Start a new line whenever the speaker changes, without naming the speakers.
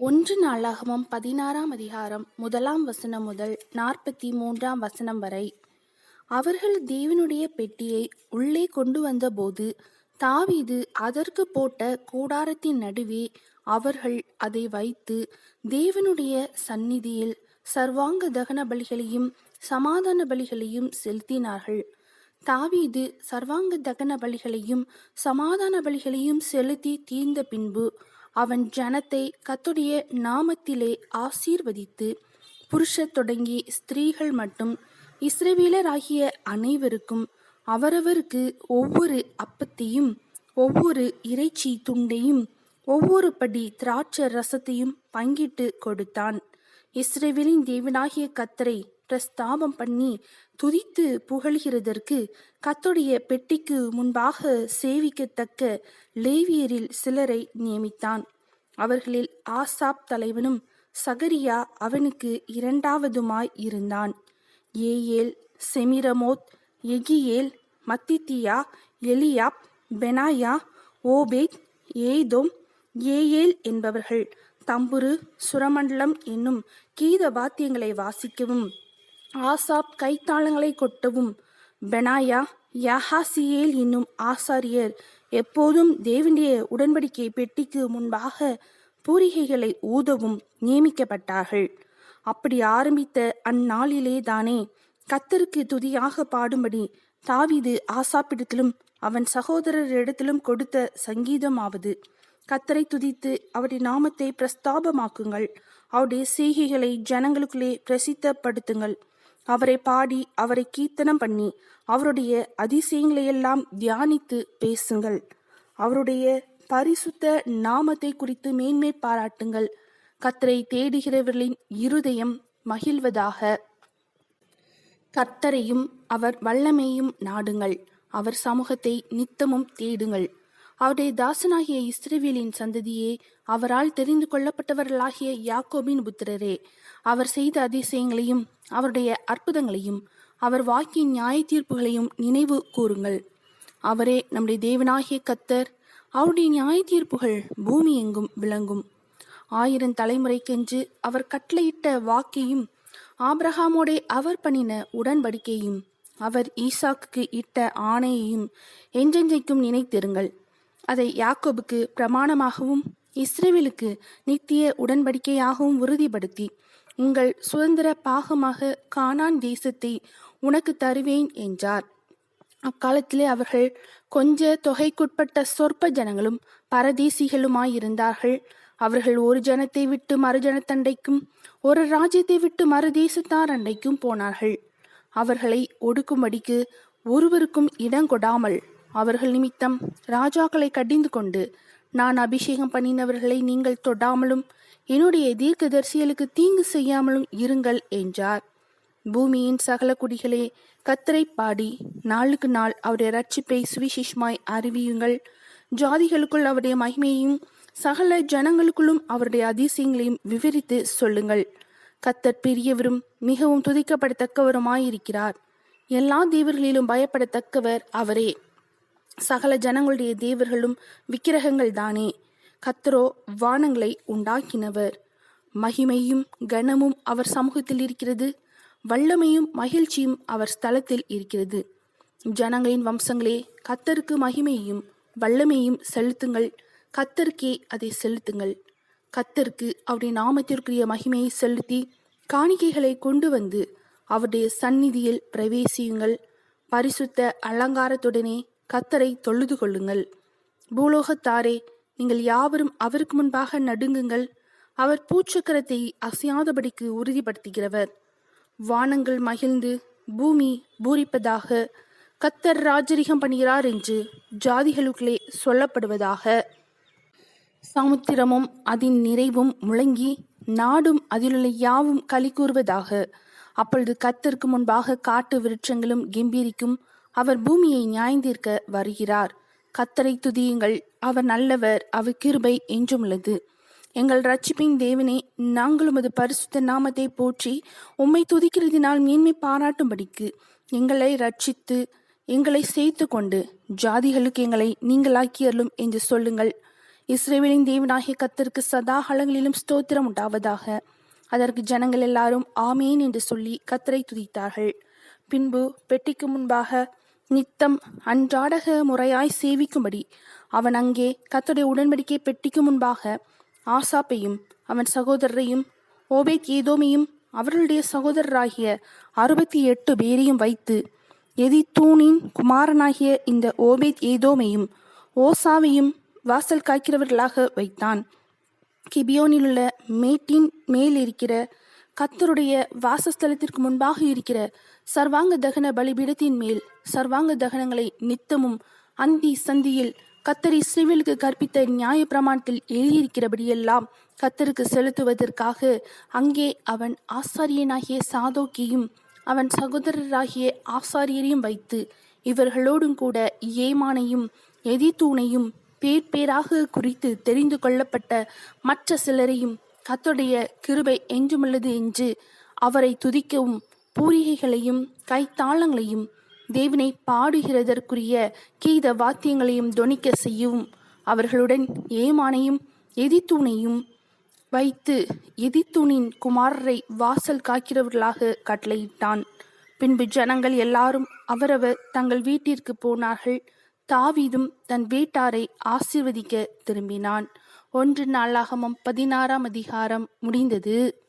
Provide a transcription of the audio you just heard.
ஒன்று நாளாகமம் பதினாறாம் அதிகாரம் முதலாம் வசனம் முதல் நாற்பத்தி மூன்றாம் வசனம் வரை. அவர்கள் தேவனுடைய பெட்டியை உள்ளே கொண்டு வந்தபோது தாவீது அதற்கு போட்ட கூடாரத்தின் நடுவே அவர்கள் அதை வைத்து தேவனுடைய சந்நிதியில் சர்வாங்க தகன பலிகளையும் சமாதான பலிகளையும் செலுத்தினார்கள். தாவீது சர்வாங்க தகன பலிகளையும் சமாதான பலிகளையும் செலுத்தி தீர்ந்த பின்பு அவன் ஜனத்தை கத்துடைய நாமத்திலே ஆசீர்வதித்து புருஷர் தொடங்கி ஸ்திரீகள் மட்டும் இஸ்ரவேலராகிய அனைவருக்கும் அவரவருக்கு ஒவ்வொரு அப்பத்தையும் ஒவ்வொரு இறைச்சி துண்டையும் ஒவ்வொரு படி திராட்சை ரசத்தையும் பங்கிட்டு கொடுத்தான். இஸ்ரேவேலின் தேவனாகிய கத்தரை பிரஸ்தாபம் பண்ணி துதித்து புகழ்கிறதற்கு கத்துடைய பெட்டிக்கு முன்பாக சேவிக்கத்தக்க லேவியரில் சிலரை நியமித்தான். அவர்களில் ஆசாப் தலைவனும் சகரியா அவனுக்கு இரண்டாவதுமாய் இருந்தான். ஏயேல் செமிரமோத் எகியேல் மத்தித்தியா எலியாப் பெனாயா ஓபேத் ஏதோம் ஏயேல் என்பவர்கள் தம்புரு சுரமண்டலம் என்னும் கீத வாத்தியங்களை வாசிக்கவும். ஆசாப் கைத்தாளங்களை கொட்டவும். பெனாயா யாஹாசியேல் என்னும் ஆசாரியர் எப்போதும் தேவனுடைய உடன்படிக்கை பெட்டிக்கு முன்பாக பூரிகைகளை ஊதவும் நியமிக்கப்பட்டார்கள். அப்படி ஆரம்பித்த அந்நாளிலே தானே கத்தருக்கு துதியாக பாடும்படி தாவீது ஆசாப்பிடத்திலும் அவன் சகோதரரிடத்திலும் கொடுத்த சங்கீதமாவது கத்தரை துதித்து அவருடைய நாமத்தை பிரஸ்தாபமாக்குங்கள். அவருடைய செய்கைகளை ஜனங்களுக்குள்ளே பிரசித்தப்படுத்துங்கள். அவரை பாடி அவரை கீர்த்தனம் பண்ணி அவருடைய அதிசயங்களையெல்லாம் தியானித்து பேசுங்கள். அவருடைய பரிசுத்த நாமத்தை குறித்து மேன்மை பாராட்டுங்கள். கத்தரை தேடுகிறவர்களின் இருதயம் மகிழ்வதாக. கர்த்தரையும் அவர் வல்லமையும் நாடுங்கள். அவர் சமூகத்தை நித்தமும் தேடுங்கள். அவருடைய தாசனாகிய இஸ்ரேவேலின் சந்ததியே அவரால் தெரிந்து கொள்ளப்பட்டவர்களாகிய யாக்கோபின் புத்திரரே அவர் செய்த அதிசயங்களையும் அவருடைய அற்புதங்களையும் அவர் வாக்கிய நியாய தீர்ப்புகளையும் நினைவு கூறுங்கள். அவரே நம்முடைய தேவனாகிய கத்தர் அவருடைய நியாய தீர்ப்புகள் பூமி எங்கும் விளங்கும். ஆயிரம் தலைமுறைக்கென்று அவர் கட்டளையிட்ட வாக்கையும் ஆப்ரஹாமோடே அவர் பண்ணின உடன்படிக்கையும் அவர் ஈசாக்கு இட்ட ஆணையையும் என்றென்றைக்கும் நினைத்திருங்கள். அதை யாக்கோபுக்கு பிரமாணமாகவும் இஸ்ரேவேலுக்கு நித்திய உடன்படிக்கையாகவும் உறுதிப்படுத்தி உங்கள் சுதந்திர பாகமாக கானான் தேசத்தை உனக்கு தருவேன் என்றார். அக்காலத்திலே அவர்கள் கொஞ்ச தொகைக்குட்பட்ட சொற்ப ஜனங்களும் பரதேசிகளுமாயிருந்தார்கள். அவர்கள் ஒரு ஜனத்தை விட்டு மறு ஜனத்தண்டைக்கும் ஒரு ராஜ்யத்தை விட்டு மறு தேசத்தார் அண்டைக்கும் போனார்கள். அவர்களை ஒடுக்கும்படிக்கு ஒருவருக்கும் இடம் கொடாமல் அவர்கள் நிமித்தம் ராஜாக்களை கடிந்து கொண்டு நான் அபிஷேகம் பண்ணினவர்களை நீங்கள் தொடாமலும் என்னுடைய தீர்க்கதரிசிகளுக்கு தீங்கு செய்யாமலும் இருங்கள் என்றார். பூமியின் சகல குடிகளே கத்தரை பாடி நாளுக்கு நாள் அவருடைய ரட்சிப்பை சுவிசேஷமாய் அறிவியுங்கள். ஜாதிகளுக்குள் அவருடைய மகிமையையும் சகல ஜனங்களுக்குள்ளும் அவருடைய அதிசயங்களையும் விவரித்து சொல்லுங்கள். கத்தர் பெரியவரும் மிகவும் துதிக்கப்படத்தக்கவருமாயிருக்கிறார். எல்லா தேவர்களிலும் பயப்படத்தக்கவர் அவரே. சகல ஜனங்களுடைய தேவர்களும் விக்கிரகங்கள் தானே. கத்தரோ வானங்களை உண்டாக்கினவர். மகிமையும் கனமும் அவர் சமூகத்தில் இருக்கிறது. வல்லமையும் மகிழ்ச்சியும் அவர் ஸ்தலத்தில் இருக்கிறது. ஜனங்களின் வம்சங்களே கத்தருக்கு மகிமையும் வல்லமையும் செலுத்துங்கள். கத்தருக்கே அதை செலுத்துங்கள். கத்தருக்கு அவருடைய நாமத்திற்குரிய மகிமையை செலுத்தி காணிக்கைகளை கொண்டு வந்து அவருடைய சந்நிதியில் பிரவேசியுங்கள். பரிசுத்த அலங்காரத்துடனே கத்தரை தொழுது கொள்ளுங்கள். பூலோகத்தாரே நீங்கள் யாவரும் அவருக்கு முன்பாக நடுங்குங்கள். அவர் பூச்சக்கரத்தை அசையாதபடிக்கு உறுதிப்படுத்துகிறவர். வானங்கள் மகிழ்ந்து பூமி பூரிப்பதாக கத்தர் ராஜரிகம் பண்ணுகிறார் என்று ஜாதிகளுக்குள்ளே சொல்லப்படுவதாக. சமுத்திரமும் அதன் நிறைவும் முழங்கி நாடும் அதிலுள்ள யாவும் களி கூறுவதாக. அப்பொழுது கத்தருக்கு முன்பாக காட்டு விருட்சங்களும் கெம்பீரிக்கும் அவர் பூமியை நியாயந்தீர்க்க வருகிறார். கத்தரை துதியுங்கள். அவர் நல்லவர். அவர் கிருபை என்றும் உள்ளது. எங்கள் ரட்சிப்பின் தேவனே நாங்கள் உமது பரிசுத்த நாமத்தை போற்றி உம்மை துதிக்கிறதினால் மேன்மை பாராட்டும்படிக்கு எங்களை ரட்சித்து எங்களை சேர்த்து கொண்டு ஜாதிகளுக்கு எங்களை நீங்களாக்கியருளும் என்று சொல்லுங்கள். இஸ்ரேவேலின் தேவனாகிய கத்தருக்கு சதா காலங்களிலும் ஸ்தோத்திரம் உண்டாவதாக. அதற்கு ஜனங்கள் எல்லாரும் ஆமேன் என்று சொல்லி கத்தரை துதித்தார்கள். பின்பு பெட்டிக்கு முன்பாக நித்தம் அன்றாடக முறையாய் சேவிக்கும்படி அவன் அங்கே கத்துடைய உடன்படிக்கை பெட்டிக்கு முன்பாக ஆசாப்பையும் அவன் சகோதரரையும் ஓபேத் ஏதோமையும் அவர்களுடைய சகோதரராகிய அறுபத்தி எட்டு பேரையும் வைத்து எதி தூணின் குமாரனாகிய இந்த ஓபேத் ஏதோமையும் ஓசாவையும் வாசல் காய்க்கிறவர்களாக வைத்தான். கிபியோனிலுள்ள மேட்டின் மேல் இருக்கிற கத்தருடைய வாசஸ்தலத்திற்கு முன்பாக இருக்கிற சர்வாங்க தகன பலிபீடத்தின் மேல் சர்வாங்க தகனங்களை நித்தமும் அந்தி சந்தியில் கத்தர் இஸ்ரேவேலுக்கு கற்பித்த நியாய பிரமாணத்தில் எழுதியிருக்கிறபடியெல்லாம் கத்தருக்கு செலுத்துவதற்காக அங்கே அவன் ஆசாரியனாகிய சாதோக்கியும் அவன் சகோதரராகிய ஆசாரியரையும் வைத்து இவர்களோடும் கூட ஏமானையும் எதித்தூனையும் பேர் பேராக குறித்து தெரிந்து கொள்ளப்பட்ட மற்ற சிலரையும் கத்துடைய கிருபை என்றுமுள்ளது என்று அவரை துதிக்கவும் பூரிகைகளையும் கைத்தாளங்களையும் தேவனை பாடுகிறதற்குரிய கீத வாத்தியங்களையும் தொனிக்க செய்யவும் அவர்களுடன் ஏமானையும் எதித்தூணையும் வைத்து எதித்தூணின் குமாரரை வாசல் காக்கிறவர்களாக கட்டளையிட்டான். பின்பு ஜனங்கள் எல்லாரும் அவரவர் தங்கள் வீட்டிற்கு போனார்கள். தாவீதும் தன் வீட்டாரை ஆசிர்வதிக்க திரும்பினான். ஒன்று நாளாகமம் பதினாறாம் அதிகாரம் முடிந்தது.